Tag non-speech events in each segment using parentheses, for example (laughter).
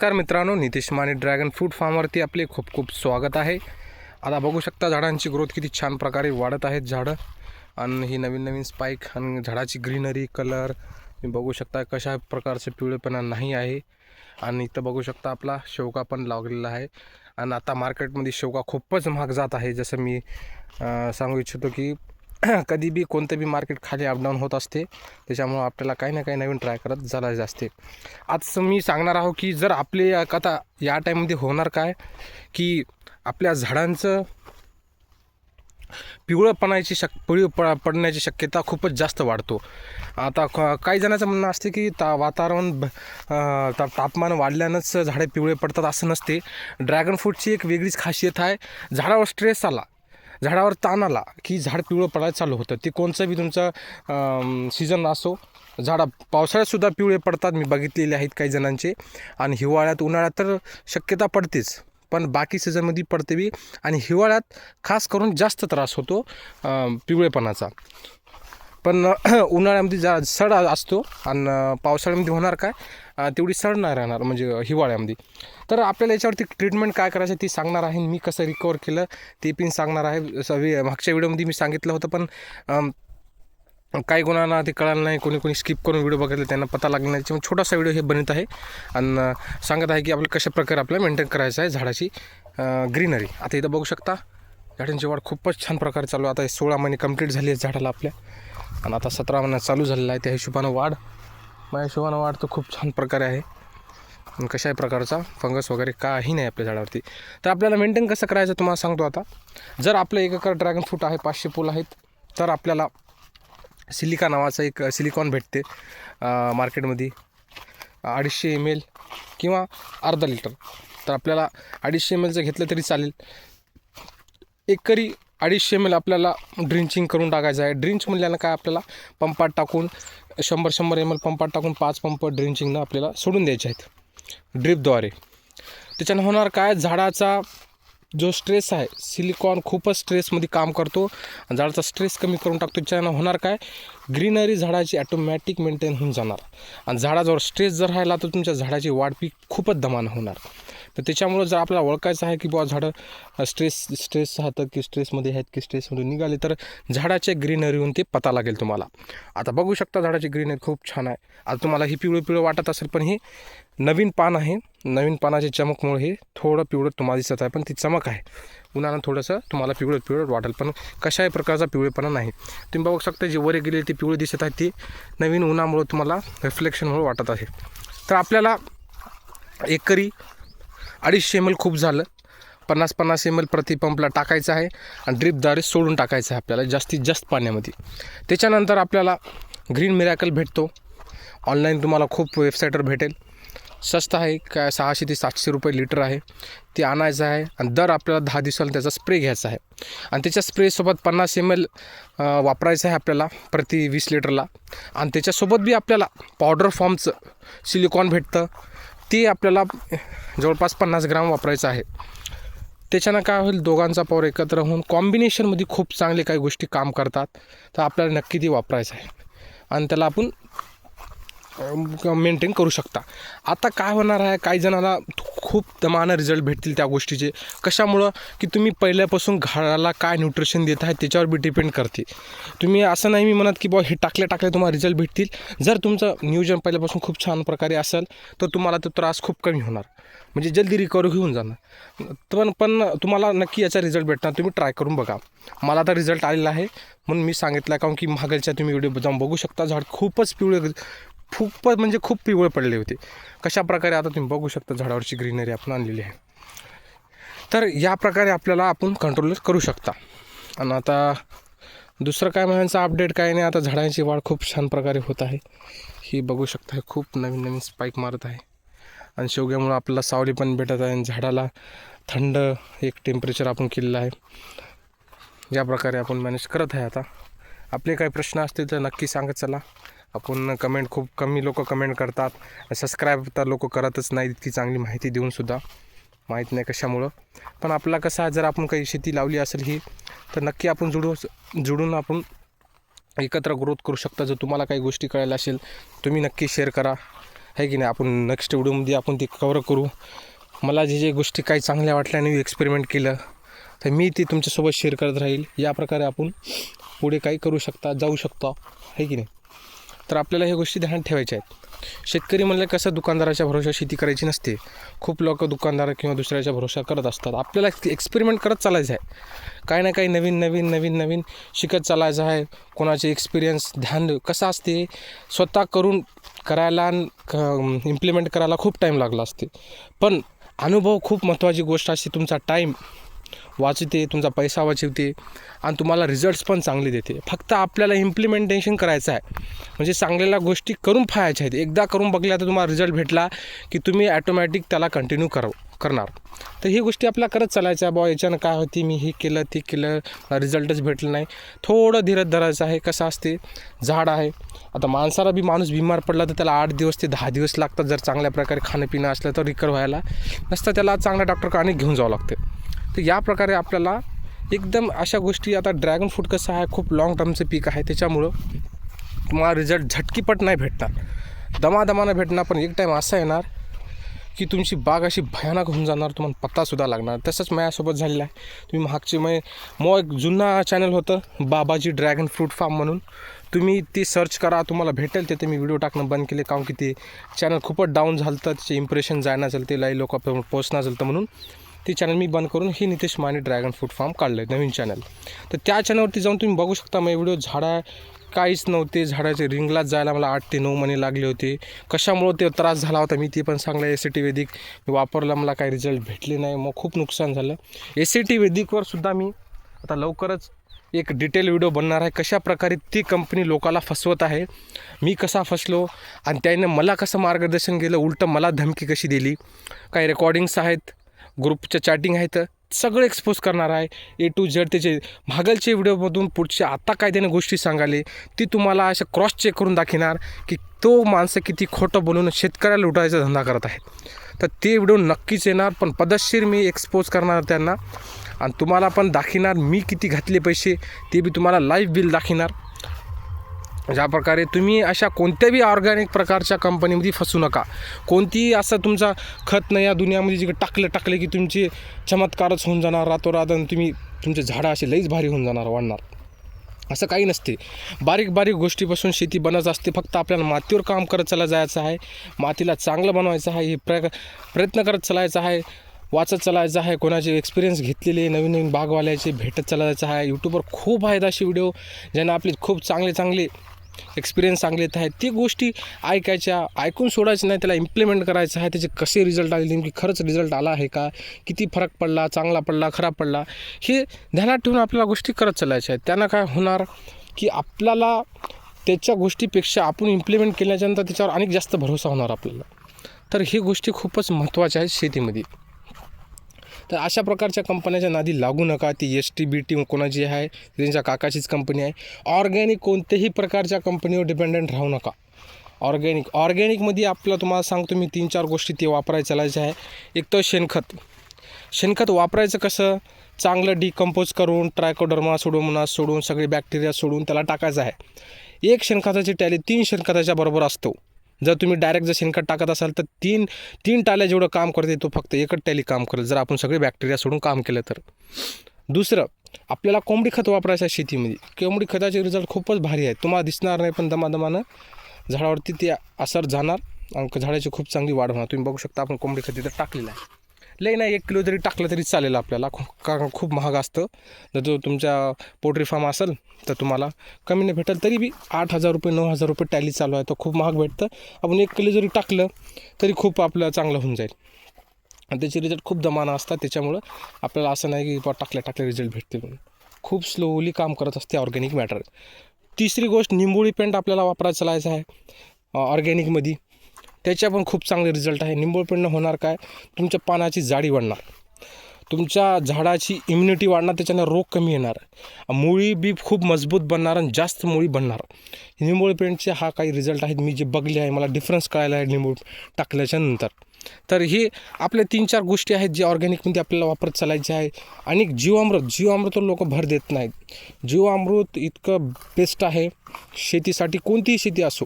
नमस्कार मित्रांनो Nitish Mane dragon fruit फार्मवरती आपले खूप खूप स्वागत आहे. आता बघू शकता झाडांची ग्रोथ किती छान प्रकारे वाढत आहेत झाडं. आणि ही नवीन नवीन स्पाईक आणि झाडाची ग्रीनरी कलर तुम्ही बघू शकता कशा प्रकारचे पिवळेपणा नाही आहे. आणि इथं बघू शकता आपला शेवगा पण लागलेला आहे. आणि आता मार्केटमध्ये शेवगा खूपच महाग जात आहे. जसं मी सांगू इच्छितो की (clears throat) कधी बी कोणतं बी मार्केट खाली अपडाऊन होत असते त्याच्यामुळं आपल्याला काही ना काही नवीन ट्राय करत चालायचं असते. आज मी सांगणार आहो की जर आपले कथा या टाईममध्ये होणार काय की आपल्या झाडांचं पिवळंपणाची शक पिवळी प पडण्याची शक्यता खूपच जास्त वाढतो. आता क- काही जणांचं म्हणणं असते की ता वातावरण ब- ता तापमान वाढल्यानंच झाडे पिवळे पडतात असं नसते. ड्रॅगन फ्रूटची एक वेगळीच खासियत आहे झाडावर स्ट्रेस आला झाडावर ताण आला की झाड पिवळं पडायला चालू होतं. ते कोणचं बी तुमचं सीझन असो झाडा पावसाळ्यातसुद्धा पिवळे पडतात मी बघितलेले आहेत काही जणांचे. आणि हिवाळ्यात उन्हाळ्यात तर शक्यता पडतेच. पण बाकी सीझनमध्ये पडते बी. आणि हिवाळ्यात खास करून जास्त त्रास होतो पिवळेपणाचा. पण (clears throat) उन्हाळ्यामध्ये जा सड असतो. आणि पावसाळ्यामध्ये होणार काय? तेवढी सड नाही राहणार म्हणजे हिवाळ्यामध्ये. तर आपल्याला याच्यावरती ट्रीटमेंट काय करायचं ती सांगणार आहे मी कसं रिकवर केलं ते पण सांगणार आहे. मागच्या व्हिडिओमध्ये मी सांगितलं होतं पण काही कोणाला ते कळालं नाही कोणी कोणी स्किप करून व्हिडिओ बघितले त्यांना पता लागला नाही. त्याच्यामुळे छोटासा व्हिडिओ हे बनत आहे आणि सांगत आहे की आपल्याला कशा प्रकारे आपल्याला मेंटेन करायचं आहे झाडाची ग्रीनरी आता इथं बघू शकता झाडांची वाढ खूपच छान प्रकारे चालू आहे. आता सोळा महिने कंप्लीट झाली आहे झाडाला आपल्या. आणि आता सतरा महिन्यात चालू झालेला आहे. त्या हिशोबानं वाढ माझ्या हिशोबानं वाढतो खूप छान प्रकारे आहे. आणि कशाही प्रकारचा फंगस वगैरे काही नाही आपल्या झाडावरती. तर आपल्याला मेंटेन कसं करायचं तुम्हाला सांगतो आता. जर आपलं एक एकर ड्रॅगन फ्रूट आहे पाचशे फुल आहेत तर आपल्याला सिलिका नावाचं एक सिलिकॉन भेटते मार्केटमध्ये. अडीचशे एम एल किंवा अर्धा लिटर. तर आपल्याला अडीचशे एम एलचं घेतलं तरी चालेल. एकरी अडीचशे एम एल आपल्याला ड्रिंचिंग करून टाकायचं आहे. ड्रिंच म्हणल्यानं काय आपल्याला पंपात टाकून शंभर शंभर एम एल पंपात टाकून पाच पंप ड्रिंचिंगनं आपल्याला सोडून द्यायचे आहेत. ड्रिपद्वारे त्याच्यानं होणार काय? झाडाचा जो स्ट्रेस आहे सिलिकॉन खूपच स्ट्रेसमध्ये काम करतो. आणि झाडाचा स्ट्रेस कमी करून टाकतो. त्याच्यानं होणार काय? ग्रीनरी झाडाची ॲटोमॅटिक मेंटेन होऊन जाणार. आणि झाडाजवळ स्ट्रेस जर राहिला तर तुमच्या झाडाची वाढ पीक खूपच दमानं होणार. तर त्याच्यामुळं जर आपल्याला ओळखायचं आहे की बुवा झाडं स्ट्रेस स्ट्रेस राहतं की स्ट्रेसमध्ये आहेत की स्ट्रेसमधून निघाले तर झाडाच्या ग्रीनरीहून ते पता लागेल तुम्हाला. आता बघू शकता झाडाची ग्रीनरी खूप छान आहे. आता तुम्हाला ही पिवळं पिवळं वाटत असेल पण हे नवीन पान आहे. नवीन पानाची चमकमुळे हे थोडं पिवळं तुम्हाला दिसत आहे पण ती चमक आहे. उन्हानं थोडंसं तुम्हाला पिवळं पिवळं वाटेल पण कशाही प्रकारचा पिवळेपणा नाही. तुम्ही बघू शकता जे वर गेली ती पिवळी दिसत आहे ती नवीन उन्हामुळं तुम्हाला रिफ्लेक्शनमुळे वाटत आहे. तर आपल्याला एकरी अडीचशे एम एल खूप झालं. पन्नास पन्नास एम एल प्रति पंपला टाकायचं आहे आणि ड्रिपद्वारे सोडून टाकायचं आहे आपल्याला जास्तीत जास्त पाण्यामध्ये. त्याच्यानंतर आपल्याला ग्रीन मिरॅकल भेटतो. ऑनलाईन तुम्हाला खूप वेबसाईटवर भेटेल. स्वस्त आहे काय सहाशे ते सातशे रुपये लिटर आहे. ते आणायचं आहे आणि दर आपल्याला दहा दिवसाला त्याचा स्प्रे घ्यायचा आहे. आणि त्याच्या स्प्रेसोबत पन्नास एम एल वापरायचं आहे आपल्याला प्रति वीस लिटरला. आणि त्याच्यासोबत बी आपल्याला पावडर फॉर्मचं सिलिकॉन भेटतं. ते आपल्याला जवळपास पन्नास ग्राम वापरायचं आहे. त्याच्यानं काय होईल दोघांचा पॉवर एकत्र होऊन कॉम्बिनेशनमध्ये खूप चांगले काही गोष्टी काम करतात. तर आपल्याला नक्की ती वापरायचं आहे. आणि त्याला आपण मेंटेन करू शकता. आता काय होणार आहे? काही जणांना खूप दमानं रिझल्ट भेटतील त्या गोष्टीचे. कशामुळं? की तुम्ही पहिल्यापासून घराला काय न्यूट्रिशन देत आहे त्याच्यावर बी डिपेंड करते तुम्ही असं नाही मी म्हणत की बुवा हे टाकले टाकले तुम्हाला रिझल्ट भेटतील. जर तुमचं नियोजन पहिल्यापासून खूप छान प्रकारे असेल तर तुम्हाला तो त्रास खूप कमी होणार. म्हणजे जल्दी रिकवर होऊन जाणार. पण पण तुम्हाला नक्की याचा रिझल्ट भेटणार. तुम्ही ट्राय करून बघा. मला आता रिझल्ट आलेला आहे. म्हणून मी सांगितलं कारण की मागलच्या तुम्ही व्हिडिओ जाऊन बघू शकता. झाड खूपच पिवळे खूपच म्हणजे खूप पिवळ पडले होते. कशा प्रकारे आता तुम्ही बघू शकता झाडावरची ग्रीनरी आपण आणलेली आहे. तर या प्रकारे आपल्याला आपण कंट्रोल करू शकता. आणि आता दुसरं काय म्हणायचं अपडेट काय नाही आता झाडांची वाढ खूप छान प्रकारे होत आहे. ही बघू शकता हे खूप नवीन नवीन स्पाईक मारत आहे. आणि शेवग्यामुळं आपल्याला सावली पण भेटत आहे आणि झाडाला थंड एक टेम्परेचर आपण केलेलं आहे. या प्रकारे आपण मॅनेज करत आहे आता. आपले काही प्रश्न असतील तर नक्की सांगत चला. आपण कमेंट खूप कमी लोक कमेंट करतात. सबस्क्राईब तर लोक करतच नाही इतकी चांगली माहिती देऊनसुद्धा माहीत नाही कशामुळं. पण आपला कसा जर आपण काही शेती लावली असेल ही तर नक्की आपण जुडू जुडून आपण एकत्र ग्रोथ करू शकता. जर तुम्हाला काही गोष्टी कळायला असेल तुम्ही नक्की शेअर करा. आहे की नाही? आपण नेक्स्ट व्हिडिओमध्ये आपण ते कवर करू. मला जे जे गोष्टी काही चांगल्या वाटल्या आणि एक्सपेरिमेंट केलं तर मी ते तुमच्यासोबत शेअर करत राहील. या प्रकारे आपण पुढे काही करू शकता जाऊ शकता. आहे की नाही? तर आपल्याला ह्या गोष्टी ध्यानात ठेवायच्या आहेत. शेतकरी म्हणलं कसं दुकानदाराच्या भरोशा शेती करायची नसते. खूप लोक दुकानदार किंवा दुसऱ्याच्या भरोशा करत असतात. आपल्याला एक्सपेरिमेंट करत चालायचं आहे. काही ना काही नवीन नवीन नवीन नवीन शिकत चालायचं आहे. कोणाचे एक्सपिरियन्स ध्यान कसं असते? स्वतः करून करायला इम्प्लिमेंट करायला खूप टाईम लागला असते. पण अनुभव खूप महत्त्वाची गोष्ट असते. तुमचा टाईम वाचते तुमचा पैसा वाचवते आणि तुम्हाला रिझल्ट्स पण चांगले देते. फक्त आपल्याला इम्प्लिमेंटेशन करायचं आहे. म्हणजे चांगलेल्या गोष्टी करून पाहायच्या आहेत. एकदा करून बघल्या तर तुम्हाला रिझल्ट भेटला की तुम्ही ॲटोमॅटिक त्याला कंटिन्यू कर करणार. तर ही गोष्टी आपल्या करत चालायच्या बुवा याच्यानं काय होती? मी हे केलं ते केलं रिझल्टच भेटलं नाही. थोडं धीरज धरायचं आहे. कसं असते? झाड आहे. आता माणसाला बी माणूस बिमार पडला तर त्याला आठ दिवस ते दहा दिवस लागतात जर चांगल्या प्रकारे खाणं पिणं असलं तर रिकवर व्हायला. नसतं त्याला चांगल्या डॉक्टरकडे घेऊन जावं लागतं. तर या प्रकारे आपल्याला एकदम अशा गोष्टी आता ड्रॅगन फ्रूट कसं आहे खूप लाँग टर्मचं पीक आहे त्याच्यामुळं तुम्हाला रिझल्ट झटकीपट नाही भेटणार. दमादमानं भेटणार पण एक टाईम असा येणार की तुमची बाग अशी भयानक होऊन जाणार तुम्हाला पत्तासुद्धा लागणार. तसंच माझ्यासोबत झालेलं आहे. तुम्ही मागचे मग मग एक जुना चॅनल होतं बाबाजी ड्रॅगन फ्रूट फार्म म्हणून. तुम्ही ते सर्च करा तुम्हाला भेटेल ते मी व्हिडिओ टाकणं बंद केले कारण की ते चॅनल खूपच डाऊन झालं तर त्याचे इम्प्रेशन जायना झालं ते लाई लोक पोचणं झालं म्हणून. ते चॅनल मी बंद करून ही Nitesh Mane dragon fruit farm काढलं आहे नवीन चॅनल तर त्या चॅनलवरती जाऊन तुम्ही बघू शकता मग व्हिडिओ झाडा काहीच नव्हते झाडाचे रिंगलाच जायला मला आठ ते नऊ महिने लागले होते. कशामुळं ते त्रास झाला होता मी ते पण सांगलं एस सी टी वेदिक मी वापरलं मला काही रिझल्ट भेटले नाही मग खूप नुकसान झालं. एस सी टी वेदिकवरसुद्धा मी आता लवकरच एक डिटेल व्हिडिओ बनणार आहे कशा प्रकारे ती कंपनी लोकाला फसवत आहे मी कसा फसलो आणि त्याने मला कसं मार्गदर्शन केलं उलटं मला धमकी कशी दिली. काही रेकॉर्डिंग्स आहेत ग्रुपच्या चॅटिंग आहेत सगळं एक्सपोज करणार आहे. ए टू झेड त्याचे मागलचे व्हिडिओमधून पुढचे आत्ता काय त्याने गोष्टी सांगाले ती तुम्हाला अशा क्रॉस चेक करून दाखवणार की तो माणसं किती खोटं बोलून शेतकऱ्याला लुटायचा धंदा करत आहे तर ते व्हिडिओ नक्कीच येणार पण पदशीर मी एक्सपोज करणार त्यांना. आणि तुम्हाला पण दाखवणार मी किती घातले पैसे ते बी तुम्हाला लाईव्ह बिल दाखवणार. ज्या प्रकारे तुम्ही अशा कोणत्याही ऑर्गॅनिक प्रकारच्या कंपनीमध्ये फसू नका. कोणतीही असं तुमचा खत नाही या दुनियामध्ये जिकडे टाकलं टाकलं की तुमचे चमत्कारच होऊन जाणार रातोरात आणि तुम्ही तुमचे झाडं असे लईच भारी होऊन जाणार वाढणार. असं काही नसते. बारीक बारीक गोष्टीपासून शेती बनत असते फक्त आपल्याला मातीवर काम करत चला जायचं आहे. मातीला चांगलं बनवायचं आहे हे प्र प्रयत्न करत चालायचं आहे वाचत चालायचं आहे कोणाचे एक्सपिरियन्स घेतलेले नवीन नवीन बागवाल्याचे भेटत चलायचं आहे. यूट्यूबवर खूप आहेत असे व्हिडिओ ज्यांना आपले खूप चांगले चांगले एक्सपिरियन्स चांगले येत आहेत. ती गोष्टी ऐकायच्या ऐकून सोडायचं नाही त्याला इम्प्लिमेंट करायचं आहे त्याचे कसे रिझल्ट आले नेमकी खरंच रिझल्ट आला आहे का किती फरक पडला चांगला पडला खराब पडला हे ध्यानात ठेवून आपल्याला गोष्टी करत चालायच्या आहेत. त्यांना काय होणार की आपल्याला त्याच्या गोष्टीपेक्षा आपण इम्प्लिमेंट केल्याच्यानंतर त्याच्यावर अनेक जास्त भरोसा होणार आपल्याला. तर ही गोष्टी खूपच महत्त्वाच्या आहेत शेतीमध्ये. तर अशा प्रकारच्या कंपन्याच्या नादी लागू नका. ती एस टी बी टी कोणाची आहे? त्यांच्या काकाचीच कंपनी आहे. ऑर्गॅनिक कोणत्याही प्रकारच्या कंपनीवर डिपेंडंट राहू नका. ऑर्गॅनिक ऑर्गॅनिकमध्ये आपलं तुम्हाला सांगतो मी तीन चार गोष्टी ते वापरायला चालायच्या आहे. एक तर शेणखत. शेणखत वापरायचं कसं? चांगलं डिकम्पोज करून ट्रायकोडर्मा सोडून सोडून सगळे बॅक्टेरिया सोडून त्याला टाकायचं आहे. एक शेणखताची टॅली तीन शेणखताच्या बरोबर असतो. जर तुम्ही डायरेक्ट जर शेणखत टाकत असाल तर तीन तीन टाल्या जेवढं काम करते तो फक्त एकच टॅली काम करेल जर आपण सगळे बॅक्टेरिया सोडून काम केलं तर. दुसरं आपल्याला कोंबडी खत वापरायचं आहे शेतीमध्ये. कोंबडी खताचे रिझल्ट खूपच भारी आहेत. तुम्हाला दिसणार नाही पण दमादमानं झाडावरती ते असर जाणार आणि झाडाची खूप चांगली वाढ होणार. तुम्ही बघू शकता आपण कोंबडी खत तिथं टाकलेलं आहे. लई नाही एक किलो जरी टाकलं तरी चालेल आपल्याला. कारण खूप महाग असतं. जर जो तुमच्या पोल्ट्री फार्म असेल तर तुम्हाला कमी नाही भेटेल तरी बी आठ हजार रुपये नऊ हजार रुपये टॅली चालू आहे. तर खूप महाग भेटतं. आपण एक किलो जरी टाकलं तरी खूप आपलं चांगलं होऊन जाईल. आणि त्याचे रिझल्ट खूप दमानं असतात. त्याच्यामुळं आपल्याला असं नाही की बा टाकल्या टाकल्या रिझल्ट भेटते म्हणून. खूप स्लोली काम करत असते ऑर्गॅनिक मॅटर तिसरी गोष्ट निंबोळी पेंट आपल्याला वापरायचं चालायचं आहे. ऑर्गॅनिकमध्ये त्याच्या पण खूप चांगले रिझल्ट आहे. निंबोळी होणार काय? तुमच्या पानाची जाडी वाढणार. तुमच्या झाडाची इम्युनिटी वाढणार त्याच्यानं रोग कमी येणार. मुळी बी खूप मजबूत बनणार आणि जास्त मुळी बनणार. निंबोळी पेंटचे हा काही रिझल्ट आहेत. मी जे बघले आहे मला डिफरन्स कळायला आहे निंबोळ टाकल्याच्या नंतर. तर हे आपल्या तीन चार गोष्टी आहेत जे ऑर्गॅनिकमध्ये आपल्याला वापरत चालायचे आहे. आणि जीवामृत जीवामृत लोक भर देत नाहीत. जीवामृत इतकं बेस्ट आहे. शेतीसाठी कोणतीही शेती असो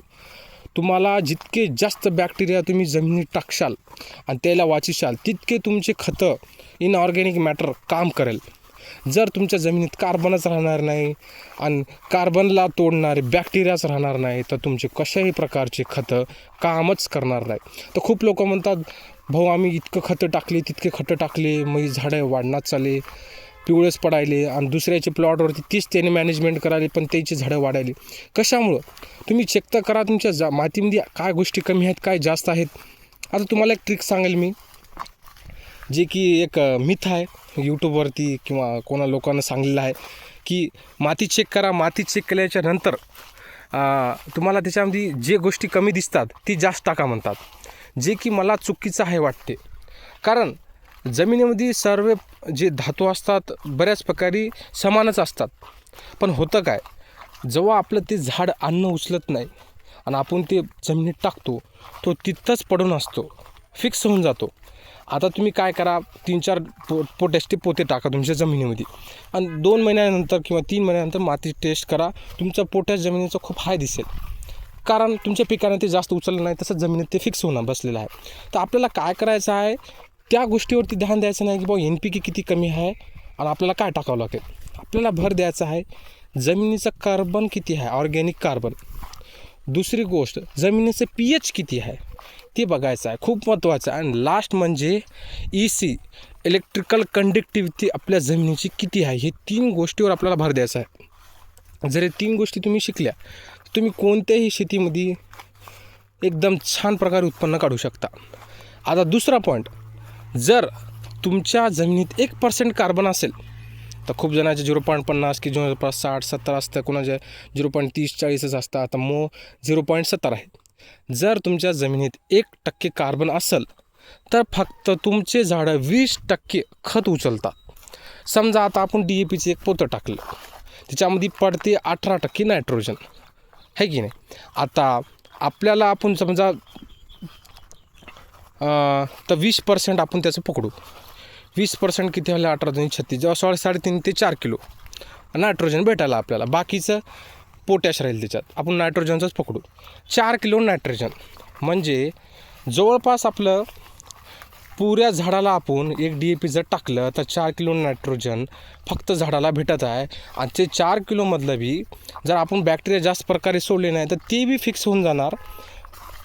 तुम्हाला जितके जास्त बॅक्टेरिया तुम्ही जमिनीत टाकशाल आणि त्याला वाचिशाल तितके तुमचे खतं इनऑर्गॅनिक मॅटर काम करेल. जर तुमच्या जमिनीत कार्बनच राहणार नाही आणि कार्बनला तोडणारे बॅक्टेरियाच राहणार नाही तर तुमचे कशाही प्रकारचे खतं कामच करणार नाही. तर खूप लोक म्हणतात भाऊ आम्ही इतकं खतं टाकले तितके खतं टाकले मग झाडं वाढणार चाले पिवळेच पडायले आणि दुसऱ्याचे प्लॉटवरती तीच त्याने मॅनेजमेंट करायले पण त्याची झाडं वाढायली. कशामुळं? तुम्ही चेक तर करा तुमच्या जा मातीमध्ये काय गोष्टी कमी आहेत काय जास्त आहेत. आता तुम्हाला एक ट्रिक सांगेल मी. जे की एक मिथ आहे यूट्यूबवरती किंवा कोणा लोकांना सांगलेलं आहे की माती चेक करा माती चेक केल्याच्यानंतर तुम्हाला त्याच्यामध्ये जे गोष्टी कमी दिसतात ती जास्त टाका म्हणतात. जे की मला चुकीचं आहे वाटते. कारण जमिनीमध्ये सर्व जे धातू असतात बऱ्याच प्रकारे समानच असतात. पण होतं काय? जेव्हा आपलं ते झाड अन्न उचलत नाही आणि आपण ते जमिनीत टाकतो तो तिथंच पडून असतो फिक्स होऊन जातो. आता तुम्ही काय करा तीन चार पो पोटॅशचे पोते टाका तुमच्या जमिनीमध्ये आणि दोन महिन्यानंतर किंवा तीन महिन्यानंतर माती टेस्ट करा तुमचा पोटॅश जमिनीचा खूप हाय दिसेल. कारण तुमच्या पिकाने ते जास्त उचललं नाही तसंच जमिनीत ते फिक्स होणार बसलेलं आहे. तर आपल्याला काय करायचं आहे? त्या गोष्टीवरती ध्यान द्यायचं नाही की बाबा एन पी के किती कमी आहे आणि आपल्याला काय टाकावं लागेल? आपल्याला भर द्यायचा आहे. जमिनीचं कार्बन किती आहे? Organic carbon. दुसरी गोष्ट जमिनीचं पी एच किती आहे? ते बघायचं आहे. खूप महत्त्वाचं आहे. आणि लास्ट म्हणजे ई सी इलेक्ट्रिकल कंडक्टिव्हिटी आपल्या जमिनीची किती आहे? हे तीन गोष्टीवर आपल्याला भर द्यायचा आहे. जर हे तीन गोष्टी तुम्ही शिकल्या तर तुम्ही कोणत्याही शेतीमध्ये एकदम छान प्रकारे उत्पन्न काढू शकता. आता दुसरा पॉईंट जर तुमच्या जमिनीत एक पर्सेंट कार्बन असेल तर खूप जणांचे झिरो पॉईंट पन्नास की झिरो साठ सत्तर असतं कोणाचे झिरो पॉईंट तीस चाळीसच असतं. आता मो झिरो पॉईंट सत्तर आहे. जर तुमच्या जमिनीत एक टक्के कार्बन असेल तर फक्त तुमचे झाडं वीस टक्के खत उचलतात. समजा आता आपण डी ए पीचे एक पोतं टाकलं. त्याच्यामध्ये पडते अठरा टक्के नायट्रोजन. है की नाही? आता आपल्याला आपण समजा तर वीस पर्सेंट आपण त्याचं पकडू. वीस पर्सेंट किती झालं? अठरा दोन छत्तीस. जेव्हा सोळा साडेतीन ते चार किलो. नायट्रोजन भेटायला आपल्याला. बाकीचं पोटॅश राहील त्याच्यात. आपण नायट्रोजनचंच पकडू. चार किलो नायट्रोजन. म्हणजे जवळपास आपलं पुऱ्या झाडाला आपण एक डी ए पी जर टाकलं तर चार किलो नायट्रोजन फक्त झाडाला भेटत आहे. आणि ते चार किलोमधलं बी जर आपण बॅक्टेरिया जास्त प्रकारे सोडले नाही तर ते बी फिक्स होऊन जाणार.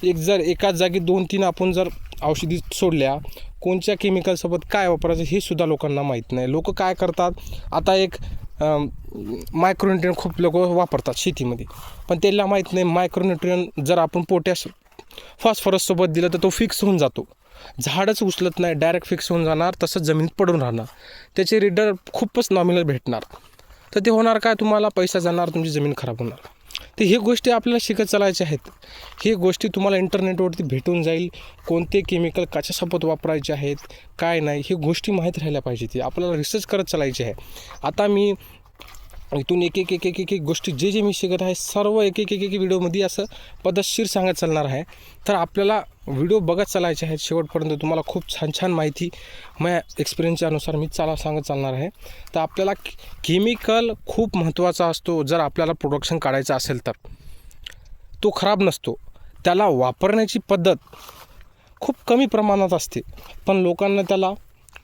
एक जर एकाच जागी दोन तीन आपण जर औषधी सोडल्या. कोणत्या केमिकलसोबत काय वापरायचं हे सुद्धा लोकांना माहीत नाही. लोक काय करतात? आता एक मायक्रोन्युट्रियन खूप लोक वापरतात शेतीमध्ये. पण त्याला माहीत नाही मायक्रोन्युट्रियन जर आपण पोटॅश फॉस्फरससोबत दिलं तर तो फिक्स होऊन जातो. झाडच उचलत नाही डायरेक्ट फिक्स होऊन जाणार तसंच जमिनीत पडून राहणार. त्याचे रिडर खूपच नॉमिनल भेटणार. तर ते होणार काय? तुम्हाला पैसा जाणार तुमची जमीन खराब होणार. तर हे गोष्टी आपल्याला शिकत चालायच्या आहेत. हे गोष्टी तुम्हाला इंटरनेटवरती भेटून जाईल. कोणते केमिकल कशासोबत वापरायचे आहेत काय नाही हे गोष्टी माहीत राहिल्या पाहिजे. ती आपल्याला रिसर्च करत चालायचे आहे. आता मी इथून एक एक एक एक एक एक गोष्टी जे जे मी शिकत आहे सर्व एक एक एक एक व्हिडिओमध्ये असं पद्धतशीर सांगत चालणार आहे. तर आपल्याला व्हिडिओ बघत चालायचे आहेत शेवटपर्यंत. तुम्हाला खूप छान छान माहिती माझ्या एक्सपिरियन्सच्या अनुसार मी चाला सांगत चालणार आहे. तर आपल्याला केमिकल खूप महत्त्वाचा असतो. जर आपल्याला प्रोडक्शन काढायचं असेल तर. तो खराब नसतो. त्याला वापरण्याची पद्धत खूप कमी प्रमाणात असते. पण लोकांना त्याला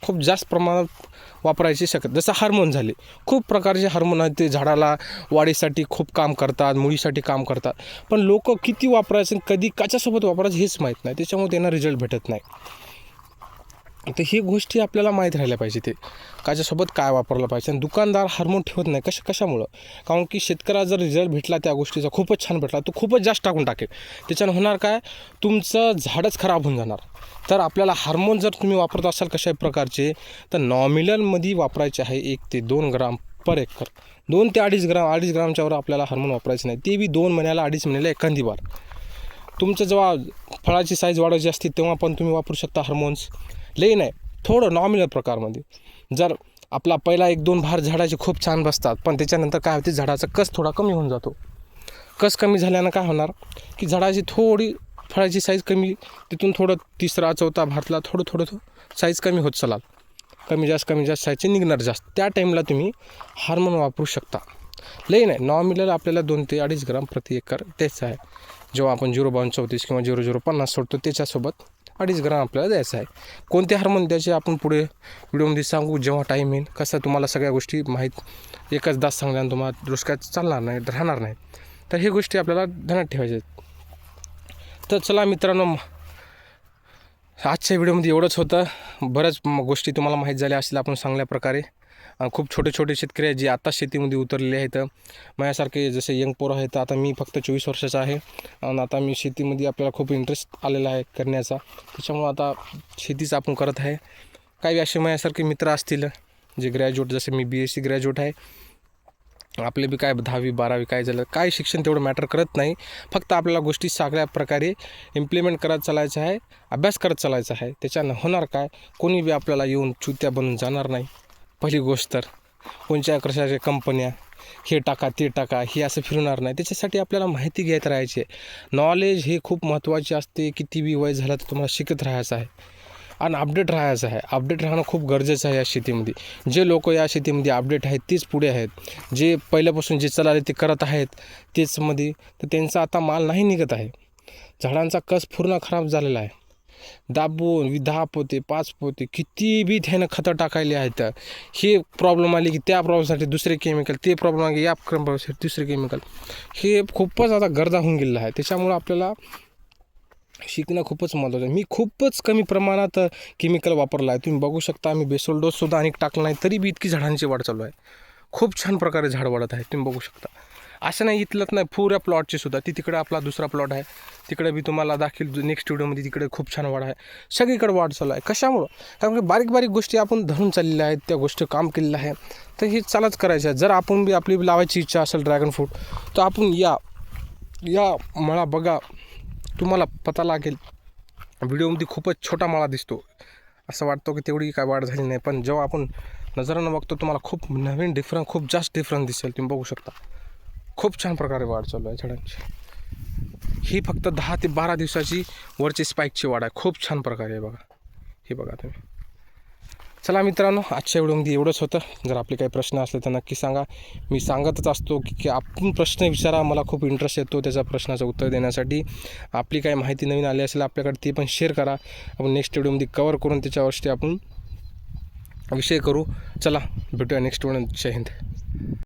खूप जास्त प्रमाणात वापरायची शकत जसं हार्मोन झाले खूप प्रकारचे हार्मोन आहेत ते झाडाला वाढीसाठी खूप काम करतात मुळीसाठी काम करतात. पण लोक किती वापरायचं कधी कशासोबत वापरायचं हेच माहीत नाही. त्याच्यामुळे त्यांना रिझल्ट भेटत नाही. तर ही गोष्टी आपल्याला माहीत राहिल्या पाहिजे ते. काच्यासोबत काय वापरलं पाहिजे? आणि दुकानदार हार्मोन ठेवत नाही. कशा कशामुळं? कारण की शेतकऱ्याला जर रिझल्ट भेटला त्या गोष्टीचा खूपच छान भेटला तो खूपच जास्त टाकून टाकेल. त्याच्यानं होणार काय? तुमचं झाडच खराब होऊन जाणार. तर आपल्याला हार्मोन जर तुम्ही वापरत असाल कशा प्रकारचे तर नॉमिनलमध्ये वापरायचे आहे एक ते दोन ग्राम पर एकर. दोन ते अडीच ग्राम अडीच ग्रामच्यावर आपल्याला हार्मोन वापरायचे नाही. ते बी दोन महिन्याला अडीच महिन्याला एखादी बार. तुमचं जेव्हा फळाची साईज वाढवायची असते तेव्हा पण तुम्ही वापरू शकता हार्मोन्स. लई नाही थोडं नॉमिनल प्रकारमध्ये. जर आपला पहिला एक दोन भार झाडाचे खूप छान बसतात पण त्याच्यानंतर काय होते झाडाचा कस थोडा कमी होऊन जातो. कस कमी झाल्यानं काय होणार की झाडाची थोडी फळाची साईज कमी तिथून थोडं तिसरा चौथा भातला थोडं थोडं साईज कमी होत चलाल. कमी जास्त कमी जास्त साईजचे निघणार जास्त. त्या टाईमला तुम्ही हार्मोन वापरू शकता. लई नाही नॉमिनल आपल्याला दोन ते अडीच ग्राम प्रति एकर तेच आहे. जेव्हा आपण झिरो बावन्न चौतीस किंवा झिरो झिरो पन्नास सोडतो त्याच्यासोबत अडीच ग्राम आपल्याला द्यायचं आहे. कोणते हार्मोन द्यायचे आपण पुढे व्हिडिओमध्ये सांगू? जेव्हा टाईम येईल कसं तुम्हाला सगळ्या गोष्टी माहीत एकच दास सांगल्यानं तुम्हाला डोसक्यात चालणार नाही राहणार नाही. तर हे गोष्टी आपल्याला ध्यानात ठेवायच्या आहेत. तर चला मित्रांनो आजच्या व्हिडिओमध्ये एवढंच होतं. बऱ्याच म- गोष्टी तुम्हाला माहीत झाल्या असतील आपण चांगल्या प्रकारे. खूप छोटे छोटे शेतकरी आहेत जे आता शेतीमध्ये उतरलेले आहेत. माझ्यासारखे जसे यंग पोरं आहेत आता मी फक्त चोवीस वर्षाचा आहे. आणि आता मी शेतीमध्ये आपल्याला खूप इंटरेस्ट आलेला आहे करण्याचा. त्याच्यामुळं आता शेतीच आपण करत आहे. काही असे माझ्यासारखे मित्र असतील जे ग्रॅज्युएट जसे मी बी एस सी ग्रॅज्युएट आहे. आपले बी काय दहावी बारावी काय झालं काय शिक्षण तेवढं मॅटर करत नाही. फक्त आपल्याला गोष्टी सगळ्या प्रकारे इम्प्लिमेंट करत चालायचं आहे अभ्यास करत चालायचा आहे. त्याच्यानं होणार काय? कोणी बी आपल्याला येऊन चुत्या बनून जाणार नाही. पहिली गोष्ट तर कोणत्या कशाच्या कंपन्या हे टाका ते टाका हे असं फिरणार नाही. त्याच्यासाठी आपल्याला माहिती घेत राहायची आहे. नॉलेज हे खूप महत्त्वाचे असते किती बी वय झालं तर तुम्हाला शिकत राहायचं आहे. आणि अपडेट राहायचं आहे. अपडेट राहणं खूप गरजेचं आहे या शेतीमध्ये. जे लोक या शेतीमध्ये अपडेट आहेत तेच पुढे आहेत. जे पहिल्यापासून जे चालले ते करत आहेत तेचमध्ये तर त्यांचा आता माल नाही निघत आहे. झाडांचा कस पूर्ण खराब झालेला आहे. दाबून दहा पोते पाच पोते किती बी त्यानं खतं टाकायले आहेत. हे प्रॉब्लेम आली की त्या प्रॉब्लेमसाठी दुसरे केमिकल ते प्रॉब्लेम आली या प्रॉब्लेमसाठी दुसरे केमिकल हे खूपच आता गरजा होऊन गेलेला आहे. त्याच्यामुळं आपल्याला शिकणं खूपच महत्त्वाचं आहे. मी खूपच कमी प्रमाणात केमिकल वापरलं आहे. तुम्ही बघू शकता आम्ही बेसोल डोससुद्धा अनेक टाकला नाही तरी बी इतकी झाडांची वाढ चालू आहे. खूप छान प्रकारे झाड वाढत आहे. तुम्ही बघू शकता. असं नाही इथलंच नाही पुऱ्या प्लॉटची सुद्धा. ती तिकडे आपला दुसरा प्लॉट आहे. तिकडे बी तुम्हाला दाखील नेक्स्ट व्हिडिओमध्ये तिकडे खूप छान वाढ आहे. सगळीकडे वाढ चालू आहे. कशामुळं? कारण की बारीक बारीक गोष्टी आपण धरून चाललेल्या आहेत त्या गोष्टी काम केलेल्या आहे. तर हे चालत करायचं आहे. जर आपण बी आपली लावायची इच्छा असेल ड्रॅगन फ्रूट तर आपण या या मळा बघा. तुम्हाला पता लागेल. व्हिडिओमध्ये खूपच छोटा मळा दिसतो. असं वाटतो की तेवढी काय वाढ झाली नाही. पण जेव्हा आपण नजरानं बघतो तुम्हाला खूप नवीन डिफरन्स खूप जास्त डिफरन्स दिसेल. तुम्ही बघू शकता. खूप छान प्रकारे वाढ चालू आहे झाडांची. ही फक्त दहा ते बारा दिवसाची वरची स्पाईकची वाढ आहे. खूप छान प्रकारे आहे बघा. हे बघा तुम्ही. चला मित्रांनो आजच्या व्हिडिओमध्ये एवढंच होतं. जर आपले काही प्रश्न असले तर नक्की सांगा. मी सांगतच असतो की की आपण प्रश्न विचारा. मला खूप इंटरेस्ट येतो त्याच्या प्रश्नाचं उत्तर देण्यासाठी. आपली काही माहिती नवीन आली असेल आपल्याकडे ती पण शेअर करा. आपण नेक्स्ट व्हिडिओमध्ये कवर करून त्याच्यावरती आपण विषय करू. चला भेटूया नेक्स्ट व्हिडिओ जय हिंद.